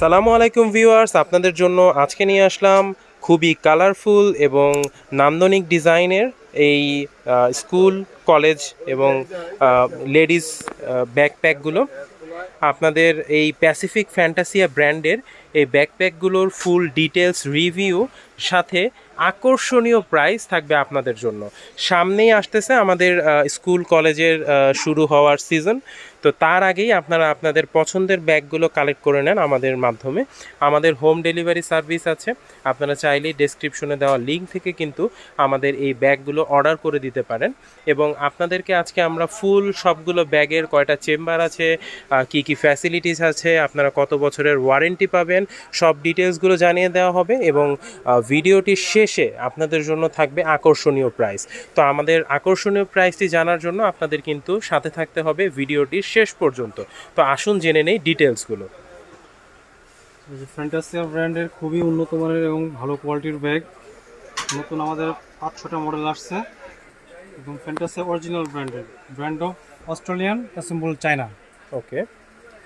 আসসালামু আলাইকুম ভিউয়ার্স, আপনাদের জন্য আজকে নিয়ে আসলাম খুবই কালারফুল এবং নান্দনিক ডিজাইনের এই স্কুল কলেজ এবং লেডিস ব্যাকপ্যাকগুলো আপনাদের এই প্যাসিফিক ফ্যান্টাসিয়া ব্র্যান্ডের এই ব্যাকপ্যাকগুলোর ফুল ডিটেলস রিভিউ সাথে আকর্ষণীয় প্রাইস থাকবে আপনাদের জন্য। সামনেই আসতেছে আমাদের স্কুল কলেজের শুরু হওয়ার সিজন তো তার আগেই আপনারা আপনাদের পছন্দের ব্যাগগুলো কালেক্ট করে নেন আমাদের মাধ্যমে। আমাদের হোম ডেলিভারি সার্ভিস আছে। আপনারা চাইলেই ডেসক্রিপশনে দেওয়া লিঙ্ক থেকে কিন্তু আমাদের এই ব্যাগগুলো অর্ডার করে দিতে পারেন। এবং আপনাদেরকে আজকে আমরা ফুল সবগুলো ব্যাগের কয়টা চেম্বার আছে কি কি ফ্যাসিলিটিস আছে, আপনারা কত বছরের ওয়ারেন্টি পাবেন, সব ডিটেলসগুলো জানিয়ে দেওয়া হবে এবং ভিডিওটির শেষে আপনাদের জন্য থাকবে আকর্ষণীয় প্রাইস তো আমাদের আকর্ষণীয় প্রাইসটি জানার জন্য আপনাদের কিন্তু সাথে থাকতে হবে ভিডিওটির শেষ পর্যন্ত। তো আসুন জেনে নেই ডিটেলসগুলো ফ্যান্টাসিয়া ব্র্যান্ডের খুবই উন্নত মানের এবং ভালো কোয়ালিটির ব্যাগ। নতুন আমাদের পাঁচ ছটা মডেল আসছে। একদম ফ্যান্টাসিয়া অরিজিনাল ব্র্যান্ডের। Brand of Australian assemble China okay.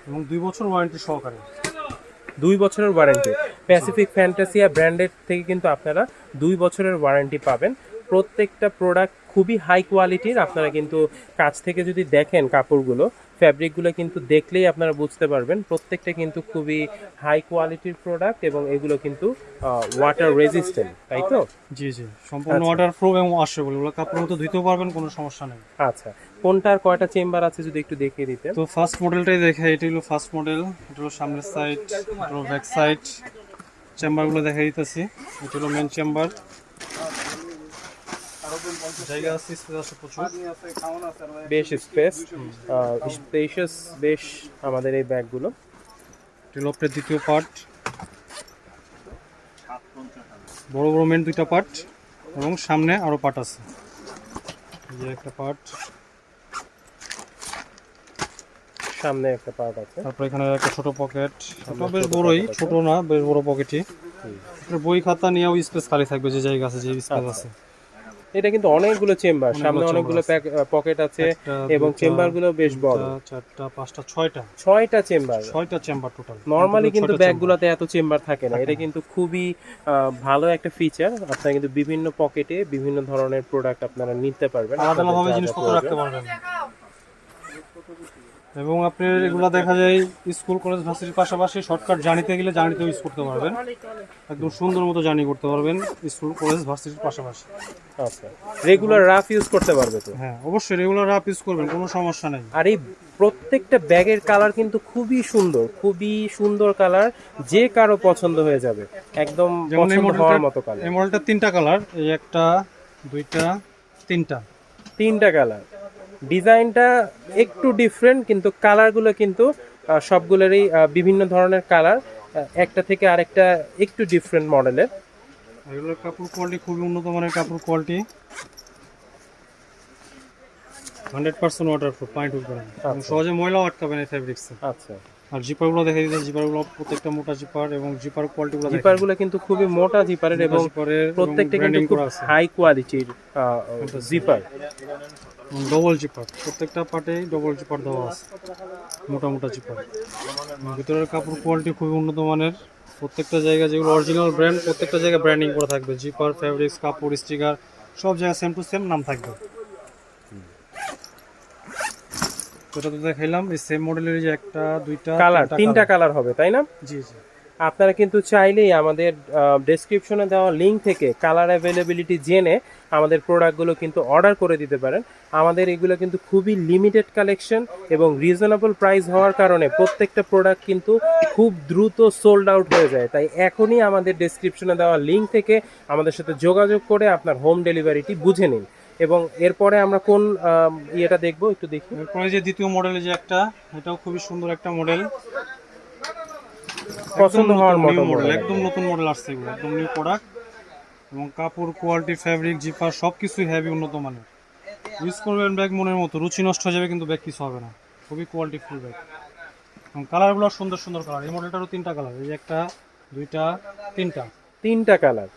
এবং দুই বছর ওয়ারেন্টি সহকারে। দুই বছরের ওয়ারেন্টি প্যাসিফিক ফ্যান্টাসিয়া ব্র্যান্ডের থেকে কিন্তু আপনারা দুই বছরের ওয়ারেন্টি পাবেন। প্রত্যেকটা প্রোডাক্ট খুবই হাই কোয়ালিটির আপনারা কিন্তু কাছ থেকে যদি দেখেন কাপড়গুলো ফ্যাব্রিকগুলো কিন্তু দেখলেই আপনারা বুঝতে পারবেন। প্রত্যেকটা কিন্তু খুবই হাই কোয়ালিটির প্রোডাক্ট এবং এগুলো কিন্তু ওয়াটার রেজিস্ট্যান্ট তাই তো? জি জি। সম্পূর্ণ আচ্ছা। ওয়াটার প্রুফ এবং ওয়াশ বলে ওগুলো কাপড় মতো ধুতেও পারবেন কোনো সমস্যা নেই। আচ্ছা। কোনটার কয়টা চেম্বার আছে যদি একটু দেখিয়ে দিতেন? তো ফার্স্ট মডেলটাই দেখে এটা হলো ফার্স্ট মডেল এটা হলো সামনের সাইড এটা হলো ব্যাক সাইড চেম্বারগুলো দেখা দিতেছি। এটা হলো মেন চেম্বার জায়গা আছে স্পেস আছে প্রচুর। বেশ স্পেস স্পেশাস বেশ আমাদের এই ব্যাগগুলো। টেলপটের দ্বিতীয় পার্ট বড় বড় মেন দুইটা পার্ট এবং সামনে আরও পার্ট আছে। যে একটা পার্ট সামনে একটা পার্ট আছে। তারপর এখানে একটা ছোট পকেট এটা বেশ বড়ই ছোট না বেশ বড় পকেটই বই খাতা নিয়েও স্পেস খালি থাকবে যে জায়গা আছে যে স্পেস আছে। এটা কিন্তু অনেকগুলো চেম্বার সামনে অনেকগুলো পকেট আছে এবং চেম্বারগুলো বেশ বড়। চারটা পাঁচটা ছয়টা। ছয়টা চেম্বার। ছয়টা চেম্বার টোটাল নর্মালি কিন্তু ব্যাগ ব্যাগগুলোতে এত চেম্বার থাকে না। এটা কিন্তু খুবই ভালো একটা ফিচার আপনারা কিন্তু বিভিন্ন পকেটে বিভিন্ন ধরনের প্রোডাক্ট আপনারা নিতে পারবেন। আলাদা জিনিসপত্র রাখতে পারবেন। এবং আপনি এগুলা দেখা যায় স্কুল কলেজ ভার্সিটির পাশাপাশি শর্টকাট জানিতে গেলে জার্নিতেও ইউজ করতে পারবেন। একদম সুন্দর মতো জার্নি করতে পারবেন স্কুল কলেজ ভার্সিটির পাশাপাশি। আচ্ছা। রেগুলার রাফ ইউজ করতে পারবে তো? হ্যাঁ অবশ্যই রেগুলার আপ ইউজ করবেন কোনো সমস্যা নেই। আর এই প্রত্যেকটা ব্যাগের কালার কিন্তু খুবই সুন্দর খুবই সুন্দর কালার যে কারও পছন্দ হয়ে যাবে। একদম পছন্দ হওয়ার মতো কালার এই মডেলটা তিনটা কালার এই একটা দুইটা তিনটা। তিনটা কালার ডিজাইনটা একটু ডিফারেন্ট কিন্তু কালারগুলো কিন্তু সবগুলোরই বিভিন্ন ধরনের কালার একটা থেকে আরেকটা একটু ডিফারেন্ট মডেলের এগুলোর কাপড় কোয়ালিটি খুবই উন্নত মানের কাপড় quality hundred percent water proof পানি ঢুকবে না। সহজে ময়লাও আটকাবে না ফ্যাব্রিক্সে আচ্ছা। আর জিপারগুলো দেখা দিতে জিপারগুলো প্রত্যেকটা মোটা জিপার এবং জিপার কোয়ালিটিগুলো জিপারগুলো কিন্তু খুবই মোটা জিপারের এবং প্রত্যেকটা কিন্তু খুব হাই কোয়ালিটির জিপার ডবল জিপার প্রত্যেকটা পার্টে ডবল জিপার দেওয়া আছে। মোটা মোটা জিপার ভিতরের কাপড় কোয়ালিটি খুবই উন্নত মানের। প্রত্যেকটা জায়গায় যেগুলো অরিজিনাল ব্র্যান্ড প্রত্যেকটা জায়গায় ব্র্যান্ডিং করা থাকবে। জিপার ফ্যাব্রিক্স কাপড় স্টিকার সব জায়গায় সেম টু সেম নাম থাকবে। এটা তো দেখাইলাম এই সেম মডেলের যে একটা দুইটা কালার তিনটা কালার হবে তাই না? জি জি। আপনারা কিন্তু চাইলেই আমাদের ডেসক্রিপশনে দেওয়া লিঙ্ক থেকে কালার অ্যাভেলেবিলিটি জেনে আমাদের প্রোডাক্টগুলো কিন্তু অর্ডার করে দিতে পারেন। আমাদের এগুলো কিন্তু খুবই লিমিটেড কালেকশন এবং রিজনেবল প্রাইস হওয়ার কারণে প্রত্যেকটা প্রোডাক্ট কিন্তু খুব দ্রুত সোল্ড আউট হয়ে যায়। তাই এখনই আমাদের ডেসক্রিপশনে দেওয়া লিঙ্ক থেকে আমাদের সাথে যোগাযোগ করে আপনার হোম ডেলিভারিটি বুঝে নিন। এবং এরপরে আমরা কোন ইয়েটা দেখব একটু দেখি। এরপরে যে দ্বিতীয় মডেলে যে একটা, এটাও খুবই সুন্দর একটা মডেল পছন্দ হওয়ার মতো মডেল একদম নতুন মডেল আসছে এগুলো একদম নিউ প্রোডাক্ট এবং কাপড় কোয়ালিটি ফ্যাব্রিক জিপার সব কিছুই হেভি উন্নত মানের ইউজ করবেন ব্যাগ মনের মতো রুচি নষ্ট হয়ে যাবে কিন্তু ব্যাগ কিছু হবে না। খুবই কোয়ালিটি ফুল ব্যাগ এবং কালারগুলো সুন্দর সুন্দর কালার এই মডেলটারও তিনটা কালার এই যে একটা দুইটা তিনটা। তিনটা কালার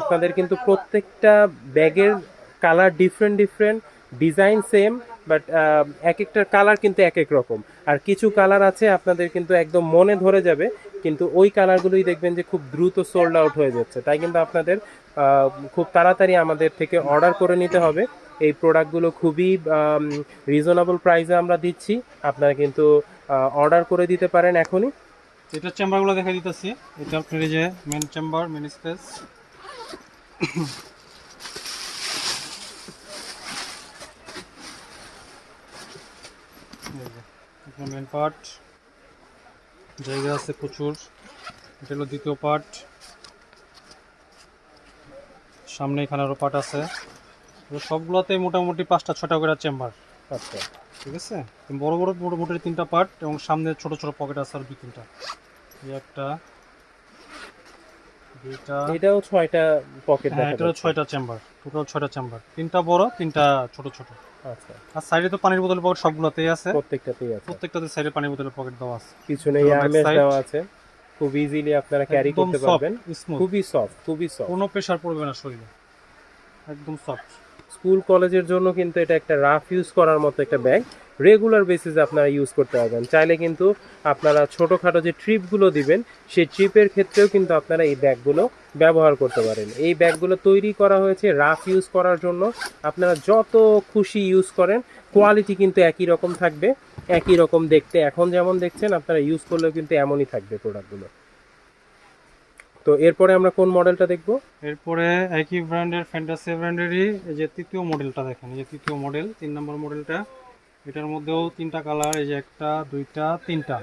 আপনাদের কিন্তু প্রত্যেকটা ব্যাগের colour different different design same but এক একটার কালার কিন্তু এক এক রকম। আর কিছু কালার আছে আপনাদের কিন্তু একদম মনে ধরে যাবে, কিন্তু ওই কালারগুলোই দেখবেন যে খুব দ্রুত সোল্ড আউট হয়ে যাচ্ছে। তাই কিন্তু আপনাদের খুব তাড়াতাড়ি আমাদের থেকে অর্ডার করে নিতে হবে। এই প্রোডাক্টগুলো খুবই রিজনেবল প্রাইসে আমরা দিচ্ছি। আপনারা কিন্তু অর্ডার করে দিতে পারেন এখনই। এটা চেম্বারগুলো দেখা দিতেছি। এটা যে main chamber main space main part জায়গা আছে প্রচুর। এটা হলো দ্বিতীয় পার্ট সামনে এখানে আরও পার্ট আছে। সবগুলোতে মোটামুটি পাঁচটা ছটা করে চেম্বার আচ্ছা। ঠিক আছে? বড় বড় মোটামুটি তিনটা পার্ট এবং সামনে ছোট ছোট পকেট আছে আর দুই তিনটা। এই একটা দুইটা। এটাও ছয়টা পকেট হ্যাঁ দেখা ছয়টা চেম্বার টোটাল ছয়টা চেম্বার তিনটা বড় তিনটা ছোট ছোট। আচ্ছা। আর সাইডে তো পানির বোতলের পকেট সবগুলোতেই আছে। প্রত্যেকটাতেই আছে। প্রত্যেকটাতে সাইডে পানির বোতলের পকেট দেওয়া আছে। পিছনে এবং দেওয়া আছে। খুব ইজিলি আপনারা ক্যারি করতে পারবেন। খুবই সফট খুবই সফট কোনো প্রেশার পড়বে না শরীরে। একদম সফট স্কুল, কলেজের জন্য কিন্তু এটা একটা রাফ ইউজ করার মতো একটা ব্যাগ রেগুলার বেসিসে আপনারা ইউজ করতে পারবেন। চাইলে কিন্তু আপনারা ছোটোখাটো যে ট্রিপগুলো দিবেন, সেই ট্রিপের ক্ষেত্রেও কিন্তু আপনারা এই ব্যাগগুলো ব্যবহার করতে পারেন। এই ব্যাগগুলো তৈরি করা হয়েছে রাফ ইউজ করার জন্য। আপনারা যত খুশি ইউজ করেন কোয়ালিটি কিন্তু একই রকম থাকবে, একই রকম দেখতে। এখন যেমন দেখছেন, আপনারা ইউজ করলেও কিন্তু এমনই থাকবে প্রোডাক্টগুলো তো এরপরে আমরা কোন মডেলটা দেখব? এরপরে একই ব্র্যান্ডের ফ্যান্টাসি ব্র্যান্ডেরই এই যে তৃতীয় মডেলটা দেখেন এই যে তৃতীয় মডেল তিন নম্বর মডেলটা। এটার মধ্যেও তিনটা কালার এই যে একটা দুইটা তিনটা।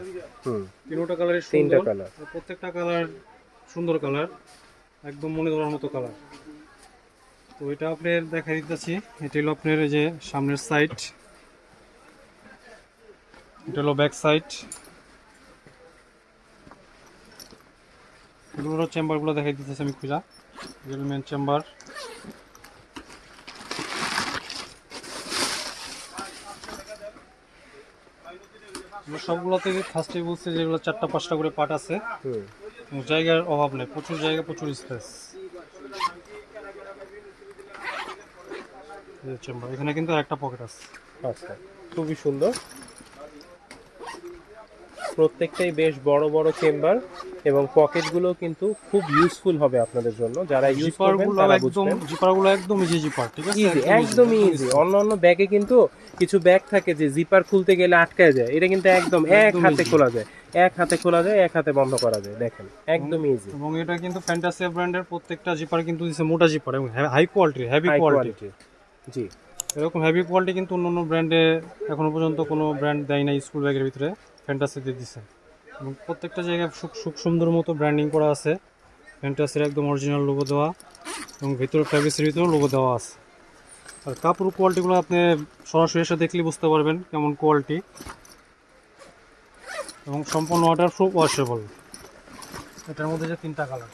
হুম। তিনটা কালারের তিনটা কালার। প্রত্যেকটা কালার সুন্দর কালার একদম মনে ধরার মতো কালার। তো এটা আপনার দেখা দিতেছি। এটা হলো আপনার এই যে সামনের সাইড এটা হলো ব্যাক সাইড এগুলোর চেম্বারগুলো দেখাই দিতেছে আমি খুঁজা। এগুলো মেন চেম্বার সবগুলোতে ফার্স্টে বলছে যেগুলো চারটা পাঁচটা করে পার্ট আছে। জায়গার অভাব নেই প্রচুর জায়গা প্রচুর স্পেস চেম্বার এখানে কিন্তু একটা পকেট আছে। আচ্ছা খুবই সুন্দর। প্রত্যেকটাই বেশ বড় বড় চেম্বার এবং পকেটগুলো কিন্তু খুব ইউজফুল হবে আপনাদের জন্য। যারা ইউজ করবেন তারা একদম বুঝবেন। জিপারগুলো একদম ইজি জিপার ঠিক আছে? ইজি একদমই ইজি অন্য অন্য ব্যাগে কিন্তু কিছু ব্যাগ থাকে যে জিপার খুলতে গেলে আটকায় যায়। এটা কিন্তু একদম এক হাতে খোলা যায়। এক হাতে খোলা যায় এক হাতে বন্ধ করা যায় দেখেন। একদমই ইজি এবং এটা কিন্তু ফ্যান্টাসিয়া ব্র্যান্ডের প্রত্যেকটা জিপার কিন্তু দিছে মোটা জিপার এবং হাই কোয়ালিটি হেভি কোয়ালিটি জি। এরকম হেভি কোয়ালিটি কিন্তু অন্য অন্য ব্র্যান্ডে এখনও পর্যন্ত কোনো ব্র্যান্ড দেয় না স্কুল ব্যাগের ভিতরে। ফ্যান্টাসি দিয়ে দিছে। এবং প্রত্যেকটা জায়গায় খুব সুন্দর মতো ব্র্যান্ডিং করা আছে। ফ্যান্টাসির একদম অরিজিনাল লোগো দেওয়া এবং ভিতরে ফ্যাব্রিক্সের ভিতরেও লোগো দেওয়া আছে। আর কাপড় কোয়ালিটিগুলো আপনি সরাসরি এসে দেখলে বুঝতে পারবেন কেমন কোয়ালিটি এবং সম্পূর্ণ ওয়াটার প্রুফ ওয়াশেবল এটার মধ্যে যে তিনটা কালার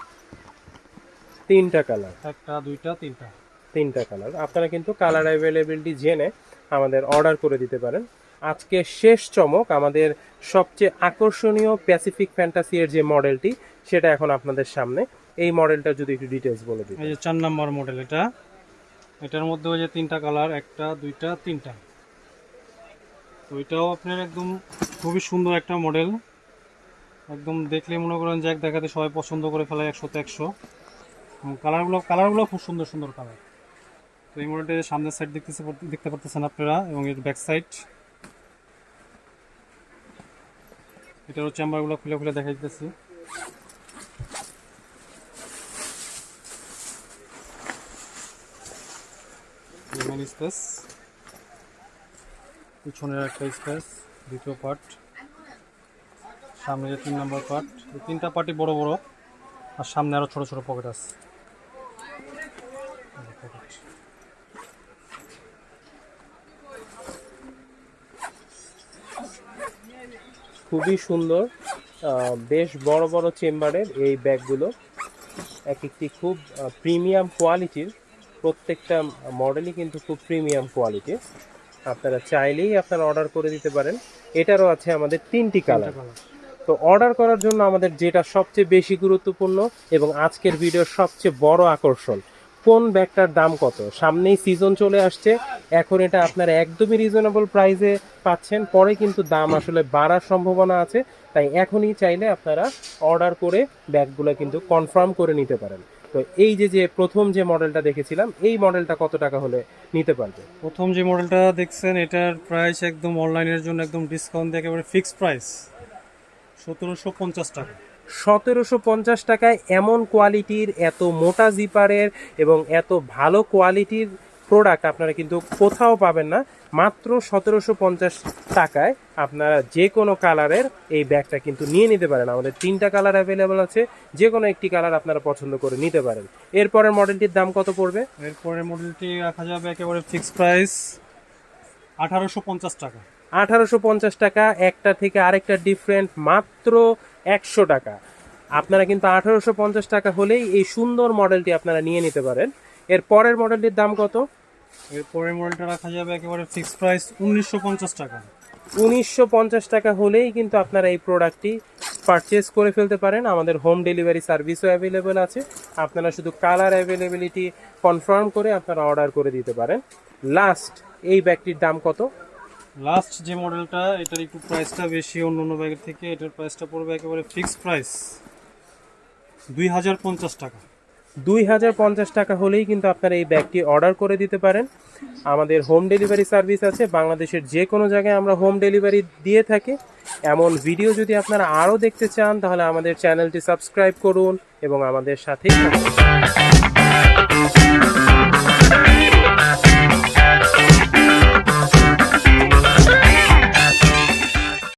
তিনটা কালার একটা দুইটা তিনটা। তিনটা কালার আপনারা কিন্তু কালার অ্যাভেলেবিলিটি জেনে আমাদের অর্ডার করে দিতে পারেন। আজকে শেষ চমক, আমাদের সবচেয়ে আকর্ষণীয় প্যাসিফিক ফ্যান্টাসির যে মডেলটি, সেটা এখন আপনাদের সামনে। এই মডেলটা যদি একটু ডিটেলস বলে দিই এই যে চার নম্বর মডেল এটা। এটার মধ্যে ওই যে তিনটা কালার একটা, দুইটা, তিনটা। তো এটাও আপনার একদম খুবই সুন্দর একটা মডেল। একদম দেখলে মনে করেন যে এক দেখাতে সবাই পছন্দ করে ফেলে একশোতে একশো। কালারগুলো কালারগুলো খুব সুন্দর সুন্দর কালার তো এই মডেলটা সামনের সাইড দেখতেছে, দেখতে পারতেছেন আপনারা, এবং এর ব্যাক সাইড এটারও চেম্বারগুলো খুলে খুলে দেখা দিতেছি স্পেস পিছনের একটা স্পেস দ্বিতীয় পার্ট সামনে যে তিন নম্বর পার্ট এই তিনটা পার্টই বড় বড়, আর সামনে আরও ছোট ছোট পকেট আছে। pocket। খুবই সুন্দর বেশ বড় বড় চেম্বারের এই ব্যাগগুলো। এক একটি খুব প্রিমিয়াম কোয়ালিটির প্রত্যেকটা মডেলই কিন্তু খুব প্রিমিয়াম কোয়ালিটির। আপনারা চাইলেই আপনারা অর্ডার করে দিতে পারেন। এটারও আছে আমাদের তিনটি কালার। তো অর্ডার করার জন্য আমাদের যেটা সবচেয়ে বেশি গুরুত্বপূর্ণ এবং আজকের ভিডিওর সবচেয়ে বড় আকর্ষণ কোন ব্যাগটার দাম কত? সামনেই সিজন চলে আসছে। এখন এটা আপনারা একদমই রিজনেবল প্রাইসে পাচ্ছেন। পরে কিন্তু দাম আসলে বাড়ার সম্ভাবনা আছে। তাই এখনই চাইলে আপনারা অর্ডার করে ব্যাগগুলো কিন্তু কনফার্ম করে নিতে পারেন। তো এই যে যে প্রথম যে মডেলটা দেখেছিলাম, এই মডেলটা কত টাকা হলে নিতে পারবে? প্রথম যে মডেলটা দেখছেন, এটার প্রাইস একদম অনলাইনের জন্য একদম ডিসকাউন্ট দিয়ে একেবারে ফিক্সড প্রাইস সতেরোশো পঞ্চাশ টাকা। সতেরোশো পঞ্চাশ টাকায় এমন কোয়ালিটির এত মোটা জিপারের এবং এত ভালো কোয়ালিটির প্রোডাক্ট আপনারা কিন্তু কোথাও পাবেন না। মাত্র সতেরোশো পঞ্চাশ টাকায় আপনারা যে কোনো কালারের এই ব্যাগটা কিন্তু নিয়ে নিতে পারেন। আমাদের তিনটা কালার অ্যাভেলেবল আছে যে কোনো একটি কালার আপনারা পছন্দ করে নিতে পারেন। এরপরের মডেলটির দাম কত পড়বে? এরপরে মডেলটি রাখা যাবে একেবারে ফিক্সড প্রাইস আঠারোশো পঞ্চাশ টাকা। আঠারোশো পঞ্চাশ টাকা একটা থেকে আরেকটা ডিফারেন্ট মাত্র একশো টাকা। আপনারা কিন্তু আঠারোশো পঞ্চাশ টাকা হলেই এই সুন্দর মডেলটি আপনারা নিয়ে নিতে পারেন। এর পরের মডেলটির দাম কত? এর পরের মডেলটা রাখা যাবে একেবারে ফিক্সড প্রাইস উনিশশো পঞ্চাশ টাকা। উনিশশো পঞ্চাশ টাকা হলেই কিন্তু আপনারা এই প্রোডাক্টটি পারচেস করে ফেলতে পারেন। আমাদের হোম ডেলিভারি সার্ভিসও অ্যাভেলেবেল আছে। আপনারা শুধু কালার অ্যাভেলেবিলিটি কনফার্ম করে আপনারা অর্ডার করে দিতে পারেন। লাস্ট এই ব্যাগটির দাম কত? লাস্ট যে মডেলটা এটার একটু প্রাইসটা বেশি অন্য অন্য ব্যাগের থেকে এটার প্রাইসটা পড়বে একেবারে ফিক্সড প্রাইস দুই হাজার পঞ্চাশ টাকা। দুই হাজার পঞ্চাশ টাকা হলেই কিন্তু আপনারা এই ব্যাগটি অর্ডার করে দিতে পারেন। আমাদের হোম ডেলিভারি সার্ভিস আছে, বাংলাদেশের যে কোনো জায়গায় আমরা হোম ডেলিভারি দিয়ে থাকি। এমন ভিডিও যদি আপনারা আরও দেখতে চান, তাহলে আমাদের চ্যানেলটি সাবস্ক্রাইব করুন এবং আমাদের সাথেই থাকুন।